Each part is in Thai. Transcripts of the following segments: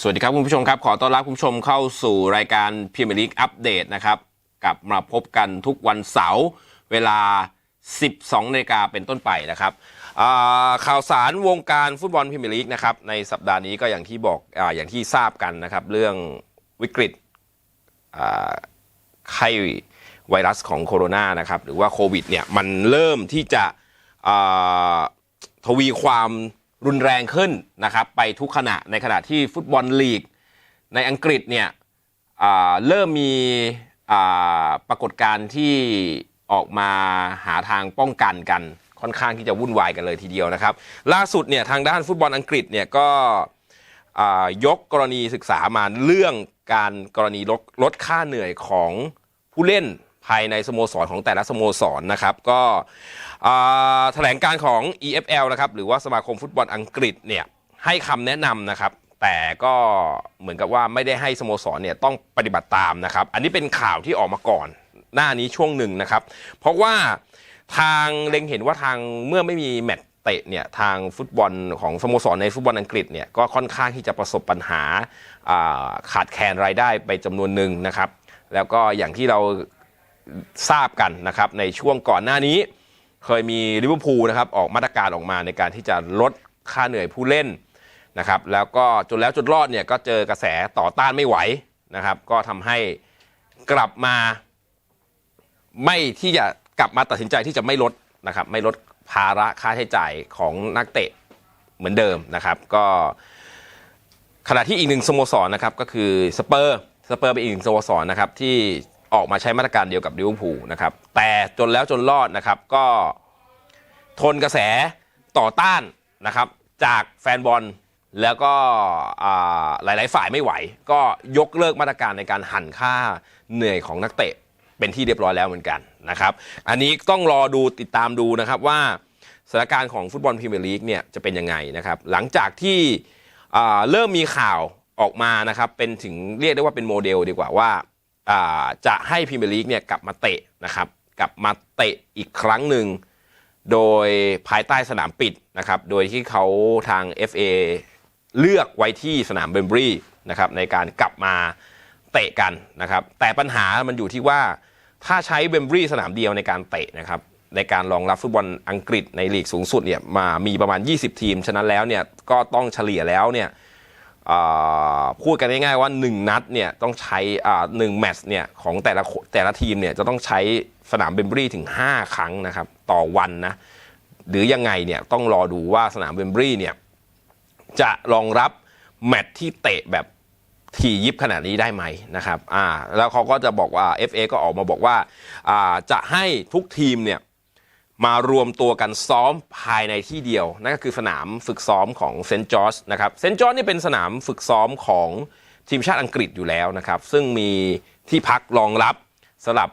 สวัสดีครับคุณผู้ชมครับ ขอต้อนรับคุณผู้ชมเข้าสู่รายการพรีเมียร์ลีกอัปเดตนะครับกลับมาพบกันทุกวันเสาร์เวลา 12นาฬิกาเป็นต้นไปนะครับข่าวสารวงการฟุตบอลพรีเมียร์ลีกนะครับในสัปดาห์นี้ก็อย่างที่บอกออย่างที่ทราบกันนะครับเรื่องวิกฤตไข้ไวรัสของโคโรนานะครับหรือว่าโควิดเนี่ยมันเริ่มที่จะทวีความ รุนแรงขึ้นนะครับไปทุกขณะในขณะที่ฟุตบอลลีก ในอังกฤษเนี่ยเริ่มมีปรากฏการณ์ที่ออกมาหาทางป้องกันกันค่อนข้างที่จะวุ่นวายกันเลยทีเดียวนะครับ ล่าสุดเนี่ยทางด้านฟุตบอลอังกฤษเนี่ยก็ยกกรณีศึกษามาเรื่องการกรณีลดลดค่าเหนื่อยของผู้เล่นายในสโมสรของแต่ละสโมสรนะครับก็แถลงการของ EFL นะครับหรือว่าสมาคมฟุตบอลอังกฤษเนี่ยให้คำแนะนำนะครับแต่ก็เหมือนกับว่าไม่ได้ให้สโมสรเนี่ยต้องปฏิบัติตามนะครับ อันนี้เป็นข่าวที่ออกมาก่อน หน้านี้ช่วงหนึ่งนะครับ เพราะว่าทางเล็งเห็นว่าทางเมื่อไม่มีแมตช์เตะเนี่ยทางฟุตบอลของสโมสรในฟุตบอลอังกฤษเนี่ยก็ค่อนข้างที่จะประสบปัญหาาขาดแคลนรายได้ไปจำนวนหนึ่งนะครับ แล้วก็อย่างที่เรา ทราบกันนะครับในช่วงก่อนหน้านี้ เคยมีลิเวอร์พูลนะครับออกมาตรการออกมาในการที่จะลดค่าเหนื่อยผู้เล่นนะครับแล้วก็จนแล้วจนรอดเนี่ยก็เจอกระแสต่อต้านไม่ไหวนะครับ ก็ทำให้กลับมา ไม่ที่จะกลับมาตัดสินใจที่จะไม่ลดนะครับ ไม่ลดภาระค่าใช้จ่ายของนักเตะเหมือนเดิมนะครับ ก็ขณะที่อีกหนึ่งสโมสรนะครับก็คือสเปอร์สเปอร์เป็นอีกหนึ่งสโมสรนะครับที่ ออกมาใช้มาตรการเดียวกับลิเวอร์พูลนะครับแต่จนแล้วจนรอดนะครับก็ทนกระแสต่อต้านนะครับจากแฟนบอลแล้วก็อ่าหลาย ๆ ฝ่ายไม่ไหว ก็ยกเลิกมาตรการในการหั่นค่าเหนื่อยของนักเตะเป็นที่เรียบร้อยแล้วเหมือนกันนะครับอันนี้ต้องรอดูติดตามดูนะครับว่าสถานการณ์ของฟุตบอลพรีเมียร์ลีกเนี่ยจะเป็นยังไงนะครับหลังจากที่เริ่มมีข่าวออกมานะครับเป็นถึงเรียกได้ว่าเป็นโมเดลดีกว่าว่า จะให้พรีเมียร์ลีกเนี่ยกลับมาเตะนะครับกลับมาเตะอีกครั้งหนึ่งโดยภายใต้สนามปิดนะครับโดยที่เขาทาง FA เลือกไว้ที่สนามเบมบรีนะครับในการกลับมาเตะกันนะครับแต่ปัญหามันอยู่ที่ว่าถ้าใช้เบมบรีสนามเดียวในการเตะนะครับในการรองรับฟุตบอลอังกฤษในลีกสูงสุดเนี่ยมามีประมาณ 20 ทีม ฉะนั้นแล้วเนี่ยก็ต้องเฉลี่ยแล้วเนี่ย พูดกันง่ายๆว่า 1 นัดเนี่ยต้องใช้อ่าหนึ่งแมตช์เนี่ยของแต่ละแต่ละทีมเนี่ยจะต้องใช้สนามเบมบรีถึง 5 ครั้งนะครับ ต่อวันนะหรือยังไงเนี่ยต้องรอดูว่าสนามเบมบรีเนี่ยจะรองรับแมตช์ที่เตะแบบถี่ยิบขนาดนี้ได้ไหมนะครับอ่าแล้วเขาก็จะบอกว่า FA ก็ออกมาบอกว่าอ่าจะให้ทุกทีมเนี่ย มารวมตัวกันซ้อมภายในที่เดียว นั่นก็คือสนามฝึกซ้อมของเซนต์จอร์จนะครับเซนต์จอร์จนี่เป็นสนามฝึกซ้อมของทีมชาติอังกฤษอยู่แล้วนะครับ ซึ่งมีที่พักรองรับสำหรับ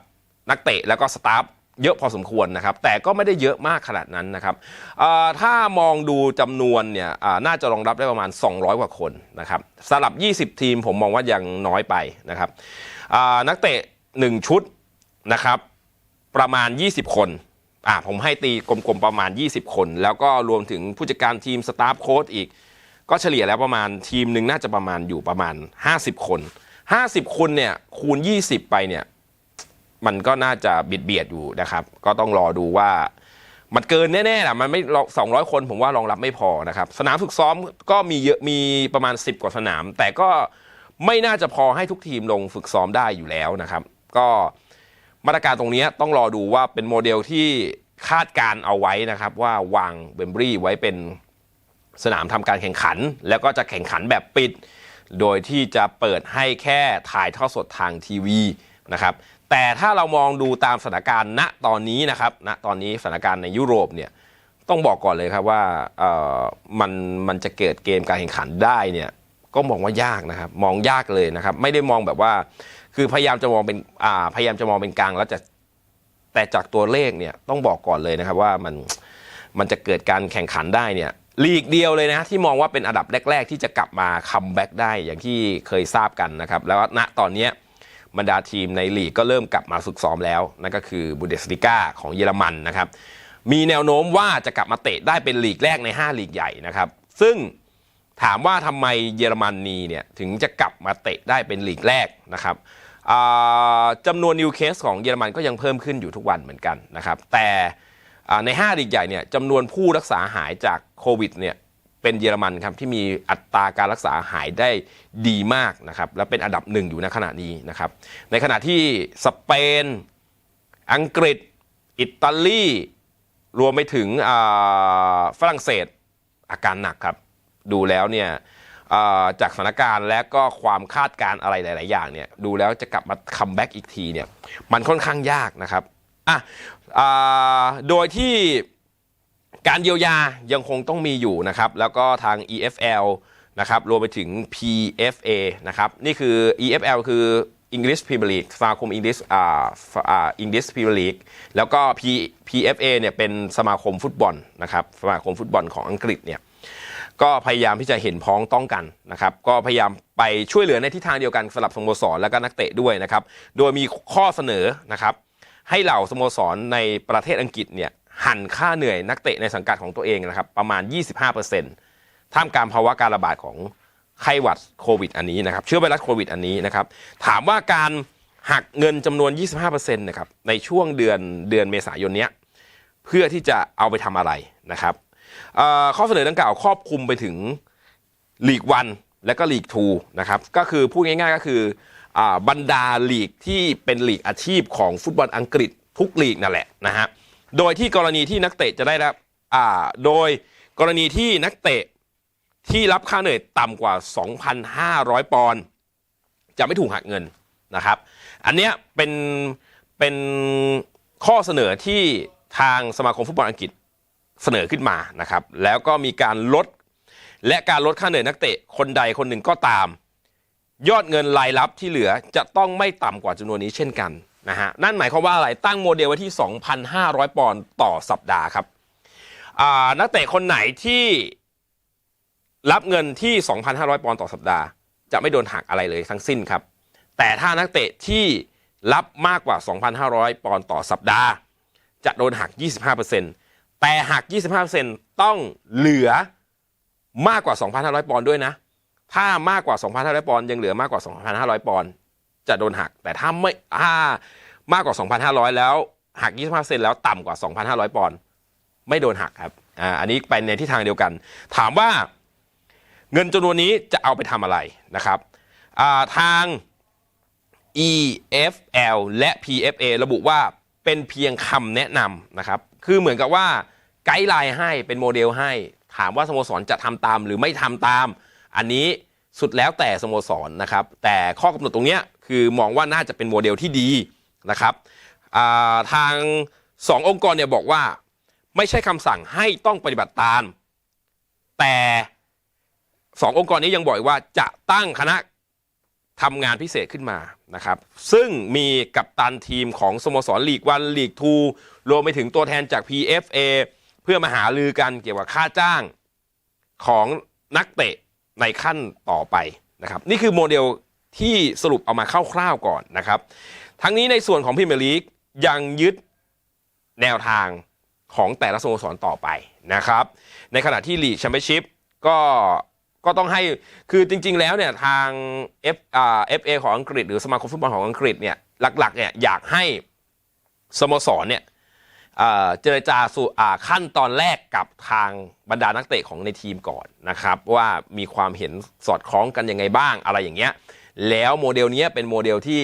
นักเตะแล้วก็สตาฟเยอะพอสมควรนะครับ แต่ก็ไม่ได้เยอะมากขนาดนั้นนะครับถ้ามองดูจำนวนเนี่ยน่าจะรองรับได้ประมาณ 200 กว่าคนนะครับสำหรับ 20 ทีมผมมองว่ายังน้อยไปนะครับนักเตะ 1 ชุดนะครับประมาณ 20 คน อ่าผมให้ตีกลมๆประมาณ 20 คน แล้วก็รวมถึงผู้จัดการทีมสตาฟโค้ดอีก ก็เฉลี่ยแล้วประมาณทีมหนึ่งน่าจะประมาณอยู่ประมาณ 50 คน 50 คนเนี่ยคูณ 20 ไปเนี่ยมันก็น่าจะเบียดเบียดอยู่นะครับ ก็ต้องรอดูว่ามันเกินแน่ๆแหละมันไม่สองร้อยคนผมว่ารองรับไม่พอนะครับ สนามฝึกซ้อมก็มีเยอะมีประมาณ 10 กว่าสนาม แต่ก็ไม่น่าจะพอให้ทุกทีมลงฝึกซ้อมได้อยู่แล้วนะครับ ก็ มาตรการตรงนี้ต้องรอดูว่าเป็นโมเดลที่คาดการเอาไว้นะครับ ว่าวางเบมบรีไว้เป็นสนามทำการแข่งขัน แล้วก็จะแข่งขันแบบปิด โดยที่จะเปิดให้แค่ถ่ายทอดสดทางทีวีนะครับแต่ถ้าเรามองดูตามสถานการณ์ณตอนนี้นะครับณตอนนี้สถานการณ์ในยุโรปเนี่ยต้องบอกก่อนเลยครับว่ามันมันจะเกิดเกมการแข่งขันได้เนี่ย ก็มองว่ายากนะครับ มองยากเลยนะครับ ไม่ได้มองแบบว่า คือพยายามจะมองเป็นอ่าพยายามจะมองเป็นกลางแล้วจะแต่จากตัวเลขเนี่ยต้องบอกก่อนเลยนะครับว่ามันมันจะเกิดการแข่งขันได้เนี่ยลีกเดียวเลยนะที่มองว่าเป็นอันดับแรก ๆ ที่จะกลับมาคัมแบ็กได้อย่างที่เคยทราบกันนะครับ แล้วณตอนนี้บรรดาทีมในลีกก็เริ่มกลับมาฝึกซ้อมแล้ว นั่นก็คือบูเดสลิก้าของเยอรมันนะครับ มีแนวโน้มว่าจะกลับมาเตะได้เป็นลีกแรกใน 5 ลีกใหญ่นะครับ ซึ่ง ถามว่าทำไมเยอรมนีเนี่ยถึงจะกลับมาเตะได้เป็นลีกแรกนะครับจำนวนนิวเคสของเยอรมันก็ยังเพิ่มขึ้นอยู่ทุกวันเหมือนกันนะครับ แต่ใน5ลีกใหญ่เนี่ยจำนวนผู้รักษาหายจากโควิดเนี่ยเป็นเยอรมันครับที่มีอัตราการรักษาหายได้ดีมากนะครับและเป็นอันดับหนึ่งอยู่ในขณะนี้นะครับในขณะที่สเปน อังกฤษ อิตาลี รวมไปถึงฝรั่งเศสอาการหนักครับ ดูแล้วเนี่ยจากสถานการณ์และก็ความคาดการณ์อะไรหลาย ๆ อย่างเนี่ยดูแล้วจะกลับมาคัมแบ็กอีกทีเนี่ยมันค่อนข้างยากนะครับอะอ่าโดยที่การเยียวยายังคงต้องมีอยู่นะครับแล้วก็ทาง EFL นะครับรวมไปถึง PFA นะครับนี่คือ EFL คือ English Premier League สมาคม English อ่าอ่า English Premier League แล้วก็ P PFA เนี่ยเป็นสมาคมฟุตบอลนะครับสมาคมฟุตบอลของอังกฤษเนี่ย ก็พยายามที่จะเห็นพ้องต้องกันนะครับ ก็พยายามไปช่วยเหลือในทิศทางเดียวกันสำหรับสโมสรและก็นักเตะด้วยนะครับ โดยมีข้อเสนอนะครับ ให้เหล่าสโมสรในประเทศอังกฤษเนี่ยหันค่าเหนื่อยนักเตะในสังกัดของตัวเองนะครับ ประมาณ 25%ท่ามกลางภาวะการระบาดของไข้หวัดโควิดอันนี้นะครับ เชื้อไวรัสโควิดอันนี้นะครับ ถามว่าการหักเงินจำนวน 25%นะครับในช่วงเดือนเดือนเมษายนเนี้ยเพื่อที่จะเอาไปทำอะไรนะครับ ข้อเสนอดังกล่าวครอบคลุมไปถึงลีกวันและก็ลีกทูนะครับก็คือพูดง่ายๆก็คืออบรรดาลีกที่เป็นลีกอาชีพของฟุตบอลอังกฤษทุกลีกนั่นแหละนะฮะโดยที่กรณีที่นักเตะจะได้รับโดยกรณีที่นักเตะที่รับค่าเหนื่อยต่ำกว่า 2,500 ปอนด์จะไม่ถูกหักเงินนะครับ อันเนี้ยเป็นเป็นข้อเสนอที่ทางสมาคมฟุตบอลอังกฤษ เสนอขึ้นมานะครับ แล้วก็มีการลด และการลดค่าเหนื่อยนักเตะคนใดคนหนึ่งก็ตาม ยอดเงินรายรับที่เหลือจะต้องไม่ต่ำกว่าจำนวนนี้เช่นกันนะฮะนั่นหมายความว่าอะไรตั้งโมเดลไว้ที่ 2,500 ปอนด์ต่อสัปดาห์ครับนักเตะคนไหนที่รับเงินที่ 2,500 ปอนด์ต่อสัปดาห์ จะไม่โดนหักอะไรเลยทั้งสิ้นครับ แต่ถ้านักเตะที่รับมากกว่า 2,500 ปอนด์ต่อสัปดาห์ จะโดนหัก 25% แต่หัก 25%ต้องเหลือมากกว่า 2,500 ปอนด์ด้วยนะ ถ้ามากกว่า 2,500 ปอนด์ยังเหลือมากกว่า 2,500 ปอนด์จะโดนหัก แต่ถ้าไม่ถ้ามากกว่า 2,500 แล้วหัก 25%แล้วต่ำกว่า 2,500 ปอนด์ไม่โดนหักครับอ่าอันนี้ไปในทิศทางเดียวกัน ถามว่าเงินจำนวนนี้จะเอาไปทำอะไรนะครับอ่าทาง EFL และ PFA ระบุว่าเป็นเพียงคำแนะนำนะครับ คือเหมือนกับว่าไกด์ไลน์ให้เป็นโมเดลให้ ถามว่าสโมสรจะทำตามหรือไม่ทำตาม อันนี้สุดแล้วแต่สโมสรนะครับ แต่ข้อกำหนดตรงนี้คือมองว่าน่าจะเป็นโมเดลที่ดีนะครับาทางสององค์กรเนี่ยบอกว่าไม่ใช่คำสั่งให้ต้องปฏิบัติตาม แต่สององค์กรนี้ยังบอกอีกว่าจะตั้งคณะ ทำงานพิเศษขึ้นมานะครับ ซึ่งมีกัปตันทีมของสโมสรลีกวันลีกทูรวมไปถึงตัวแทนจาก PFA เพื่อมาหาลือกันเกี่ยวกับค่าจ้างของนักเตะในขั้นต่อไปนะครับ นี่คือโมเดลที่สรุปเอามาคร่าวๆก่อนนะครับ ทั้งนี้ในส่วนของพรีเมลีกยังยึดแนวทางของแต่ละสโมสรต่อไปนะครับ ในขณะที่ลีกแชมเปี้ยนชิพก็ ก็ต้องให้คือจริง ๆ แล้วเนี่ยทาง F อ่า FA ของอังกฤษ หรือสมาคมฟุตบอลของอังกฤษเนี่ยหลักๆเนี่ยอยากให้สโมสรเนี่ยเจรจาสู่ขั้นตอนแรกกับทางบรรดานักเตะของในทีมก่อนนะครับ ว่ามีความเห็นสอดคล้องกันยังไงบ้างอะไรอย่างเงี้ยแล้วโมเดลเนี้ยเป็นโมเดลที่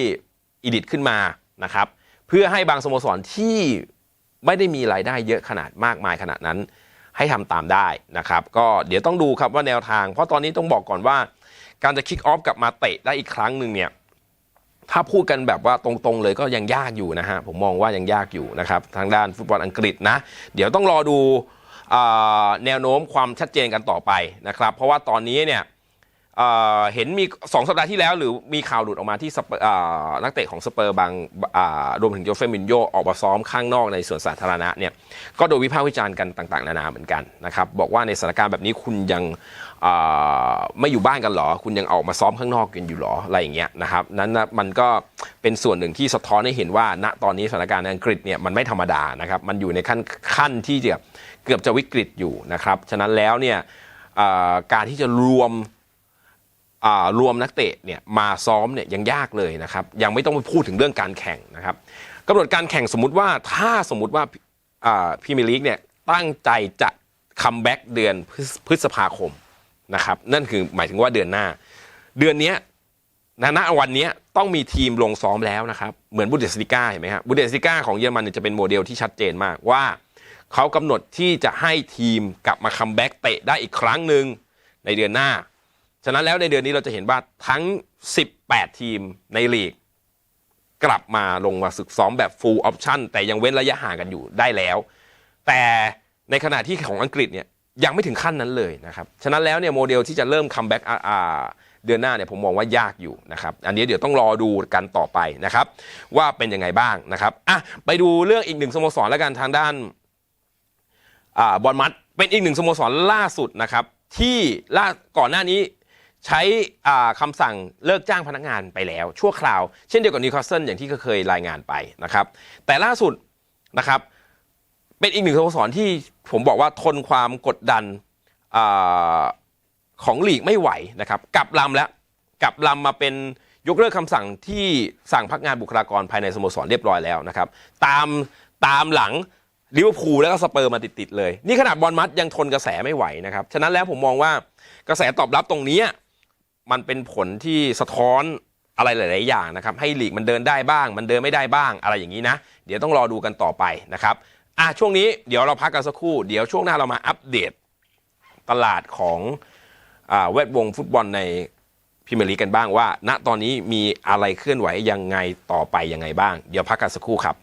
อิดิทขึ้นมานะครับเพื่อให้บางสโมสรที่ไม่ได้มีรายได้เยอะขนาดมากมายขนาดนั้น ให้ทำตามได้นะครับ ก็เดี๋ยวต้องดูครับว่าแนวทาง เพราะตอนนี้ต้องบอกก่อนว่า การจะคิกออฟกลับมาเตะได้อีกครั้งหนึ่งเนี่ยถ้าพูดกันแบบว่าตรงๆเลยก็ยังยากอยู่นะฮะผมมองว่ายังยากอยู่นะครับทางด้านฟุตบอลอังกฤษนะ เดี๋ยวต้องรอดูแนวโน้มความชัดเจนกันต่อไปนะครับ เพราะว่าตอนนี้เนี่ย เห็นมี2สัปดาห์ที่แล้ว หรือมีข่าวหลุดออกมาที่นักเตะของสเปอร์บางรวมถึงโยเฟมินโยออกมาซ้อมข้างนอกในส่วนสาธารณะเนี่ยก็โดนวิพากษ์วิจารณ์กันต่าง ๆ นานาเหมือนกันนะครับบอกว่าในสถานการณ์แบบนี้คุณยังไม่อยู่บ้านกันเหรอ คุณยังออกมาซ้อมข้างนอกกันอยู่เหรออะไรอย่างเงี้ยนะครับนั้นนะมันก็เป็นส่วนหนึ่งที่สะท้อนให้เห็นว่า ณตอนนี้สถานการณ์ในอังกฤษเนี่ยมันไม่ธรรมดานะครับมันอยู่ในขั้นขั้นที่เกือบจะวิกฤตอยู่นะครับฉะนั้นแล้วเนี่ยการที่จะรวม รวมนักเตะเนี่ยมาซ้อมเนี่ยยังยากเลยนะครับ ยังไม่ต้องไปพูดถึงเรื่องการแข่งนะครับกำหนดการแข่งสมมติว่าถ้าสมมติว่าพรีเมียร์ลีกเนี่ยตั้งใจจะคัมแบ็กเดือนพฤษภาคมนะครับนั่นคือหมายถึงว่าเดือนหน้า เดือนนี้ยนะณวันนี้ต้องมีทีมลงซ้อมแล้วนะครับ เหมือนบูเดสลิก้าเห็นไหมครับบูเดสลิก้าของเยอรมันเนี่ยจะเป็นโมเดลที่ชัดเจนมากว่าเขากำหนดที่จะให้ทีมกลับมาคัมแบ็กเตะได้อีกครั้งหนึ่งในเดือนหน้า ฉะนั้นแล้วในเดือนนี้เราจะเห็นว่าทั้ง 18 ทีมในลีก กลับมาลงมาศึกซ้อมแบบ full option แต่ยังเว้นระยะห่างกันอยู่ได้แล้ว แต่ในขณะที่ของอังกฤษเนี่ยยังไม่ถึงขั้นนั้นเลยนะครับฉะนั้นแล้วเนี่ยโมเดลที่จะเริ่มคัมแบ็กเดือนหน้าเนี่ยผมมองว่ายากอยู่นะครับ อันนี้เดี๋ยวต้องรอดูกันต่อไปนะครับ ว่าเป็นยังไงบ้างนะครับอะไปดูเรื่องอีกหนึ่งสโมสรแล้วกันทางด้านอ่าบอลมัดเป็นอีกหนึ่งสโมสรล่าสุดนะครับ ที่ล่าก่อนหน้านี้ ใช้คำสั่งเลิกจ้างพนักงานไปแล้ว ชั่วคราว เช่นเดียวกับนิวคาสเซิลอย่างที่เคยรายงานไปนะครับ แต่ล่าสุดนะครับ เป็นอีกหนึ่งสโมสรที่ผมบอกว่าทนความกดดันอของลีกไม่ไหวนะครับกลับลำแล้วกลับลำมาเป็นยกเลิกคำสั่งที่สั่งพักงานบุคลากรภายในสโมสรเรียบร้อยแล้วนะครับตามตามหลังลิเวอร์พูลแล้วก็สเปอร์มาติดๆเลย นี่ขนาดบอลมัดยังทนกระแสไม่ไหวนะครับ ฉะนั้นแล้วผมมองว่ากระแสตอบรับตรงนี้ มันเป็นผลที่สะท้อนอะไรหลาย ๆ อย่างนะครับ ให้ลีกมันเดินได้บ้าง มันเดินไม่ได้บ้างอะไรอย่างนี้นะ เดี๋ยวต้องรอดูกันต่อไปนะครับอะช่วงนี้เดี๋ยวเราพักกันสักครู่ เดี๋ยวช่วงหน้าเรามาอัปเดตตลาดของอาแวดวงฟุตบอลในพรีเมียร์ลีกกันบ้างว่า ณตอนนี้มีอะไรเคลื่อนไหวยังไงต่อไปยังไงบ้าง เดี๋ยวพักกันสักครู่ครับ